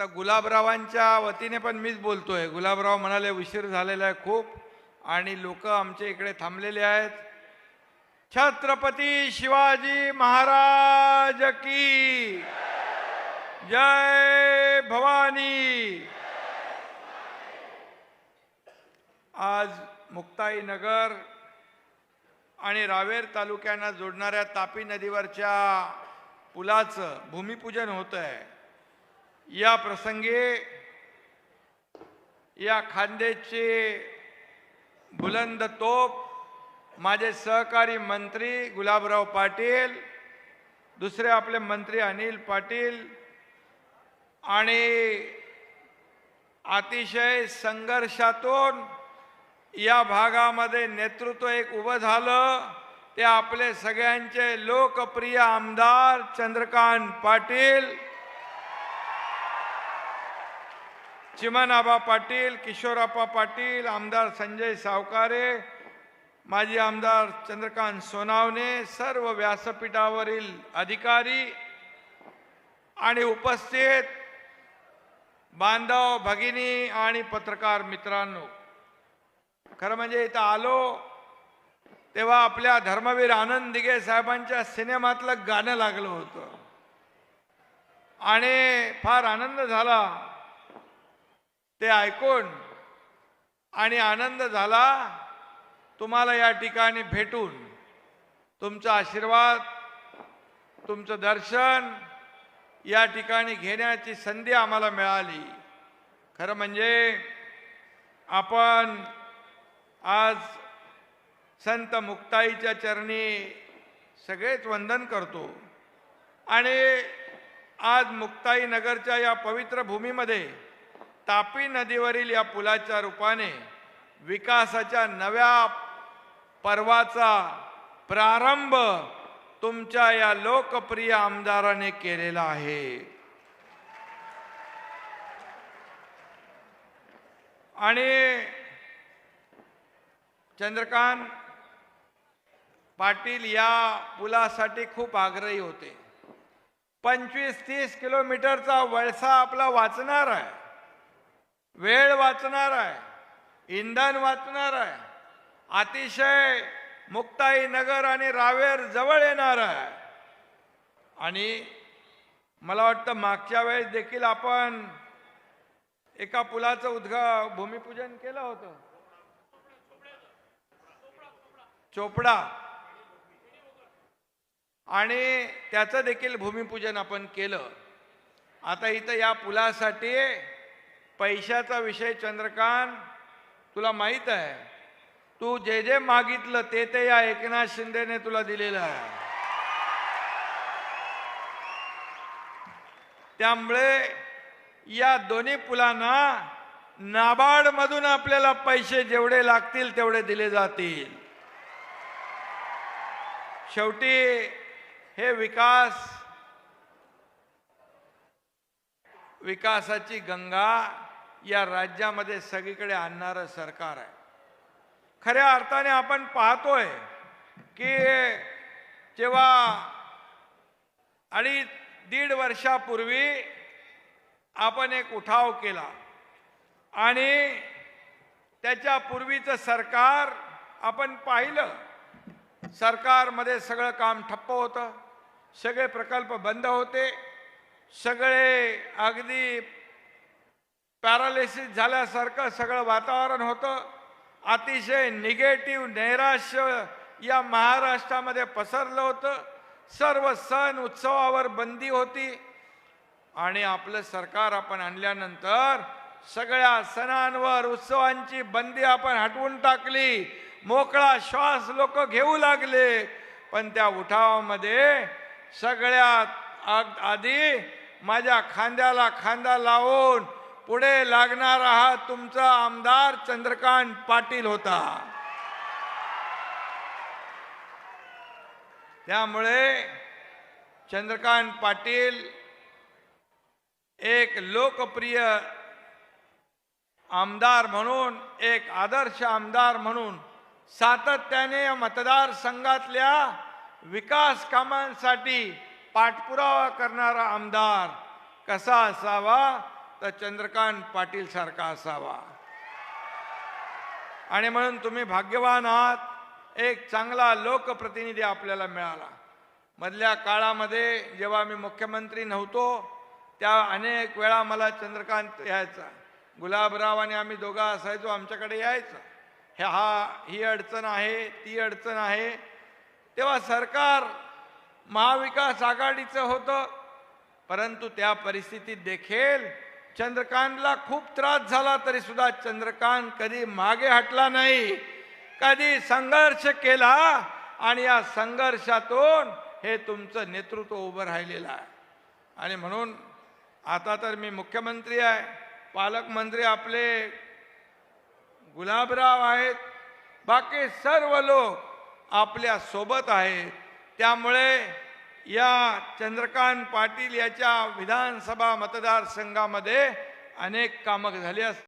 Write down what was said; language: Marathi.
आता गुलाबरावांच्या वतीने पण मीच बोलतोय. गुलाबराव म्हणाले उशीर झालेला आहे खूप आणि लोक आमच्या इकडे थांबलेले आहेत. छत्रपती शिवाजी महाराज की जय भवानी. आज मुक्ताईनगर आणि रावेर तालुक्यांना जोडणाऱ्या तापी नदीवरच्या पुलाचं भूमिपूजन होत आहे या प्रसंगी या खांद्याचे बुलंद तोप माझे सहकारी मंत्री गुलाबराव पाटील दुसरे आपले मंत्री अनिल पाटील आणि अतिशय संघर्षातून या भागामध्ये नेतृत्व एक उभं झालं. ते आपले सगळ्यांचे लोकप्रिय आमदार चंद्रकांत पाटील चिमनाबा पाटील किशोरप्पा पाटील आमदार संजय सावकारे माजी आमदार चंद्रकांत सोनावणे सर्व व्यासपीठावरील अधिकारी आणि उपस्थित बांधव भगिनी आणि पत्रकार मित्रांनो. खरं म्हणजे इथं आलो तेव्हा आपल्या धर्मवीर आनंद दिघे साहेबांच्या सिनेमातलं गाणं लागलं होतं. आणि फार आनंद झाला. ते ऐकून आणि आनंद झाला तुम्हाला या ठिकाणी भेटून. तुमचा आशीर्वाद तुमचं दर्शन या ठिकाणी घेण्याची संधी आम्हाला मिळाली. खरं म्हणजे आपण आज संत मुक्ताईच्या चरणी सगळेच वंदन करतो. आणि आज मुक्ताई नगरच्या या पवित्र भूमीमध्ये तापी नदीवरील या पुलाच्या रूपाने विकासाच्या नव्या पर्वाचा प्रारंभ तुमच्या या लोकप्रिय आमदाराने केलेला आहे. आणि चंद्रकांत पाटील या पुलासाठी खूप आग्रही होते. पंचवीस तीस किलोमीटरचा वळसा आपला वाचणार आहे. वेळ वाचणार आहे इंधन वाचणार आहे अतिशय मुक्ताई नगर आणि रावेर जवळ येणार आहे. आणि मला वाटतं मागच्या वेळेस देखील आपण एका पुलाचं उद्घा भूमिपूजन केलं होतं. चोपडा. आणि त्याचं देखील भूमिपूजन आपण केलं. आता इथं या पुलासाठी पैशाचा विषय चंद्रकांत तुला माहीत आहे. तू जे जे मागितलं ते ते या एकनाथ शिंदेने तुला दिलेलं आहे. त्यामुळे या दोन्ही पुलांना नाबार्ड मधून आपल्याला पैसे जेवढे लागतील तेवढे दिले जातील. शेवटी हे विकास विकासाची गंगा या राज्यामध्ये सगळीकडे आणणारं सरकार आहे. खऱ्या अर्थाने आपण पाहतोय की जेव्हा अडीच दीड वर्षापूर्वी आपण एक उठाव केला आणि त्याच्या पूर्वीचं सरकार आपण पाहिलं. सरकारमध्ये सगळं काम ठप्प होतं सगळे प्रकल्प बंद होते सगळे अगदी पॅरालिसिस झाल्यासारखं सगळं वातावरण होतं. अतिशय निगेटिव्ह नैराश्य या महाराष्ट्रामध्ये पसरलं होतं. सर्व सण उत्सवावर बंदी होती. आणि आपलं सरकार आपण आणल्यानंतर सगळ्या सणांवर उत्सवांची बंदी आपण हटवून टाकली. मोकळा श्वास लोक घेऊ लागले. पण त्या उठावामध्ये सगळ्यात आधी माझ्या खांद्याला खांदा लावून पुढे लागणार हा तुमचा आमदार चंद्रकांत पाटील होता. त्यामुळे चंद्रकांत पाटील एक लोकप्रिय आमदार म्हणून एक आदर्श आमदार म्हणून सातत्याने या मतदारसंघातल्या विकास कामांसाठी पाठपुरावा करणारा आमदार कसा असावा तर चंद्रकांत पाटील सारखा असावा. आणि म्हणून तुम्ही भाग्यवान आहात. एक चांगला लोकप्रतिनिधी आपल्याला मिळाला. मधल्या काळामध्ये जेव्हा मी मुख्यमंत्री नव्हतो त्या अनेक वेळा मला चंद्रकांत यायचा. गुलाबराव आणि आम्ही दोघं असायचो आमच्याकडे यायचं. ह्या हा ही अडचण आहे ती अडचण आहे. तेव्हा सरकार महाविकास आघाडीचं होतं. परंतु त्या परिस्थितीत देखील चंद्रकांतला खूप त्रास झाला तरी सुद्धा चंद्रकांत कधी मागे हटला नाही कधी संघर्ष केला आणि या संघर्षातून हे तुमचं नेतृत्व उभं राहिलेलं आहे. आणि म्हणून आता तर मी मुख्यमंत्री आहे पालकमंत्री आपले गुलाबराव आहेत बाकी सर्व लोक आपल्यासोबत आहेत. त्यामुळे या चंद्रकांत पाटील याच्या विधानसभा मतदारसंघामध्ये अनेक कामं झाली असतात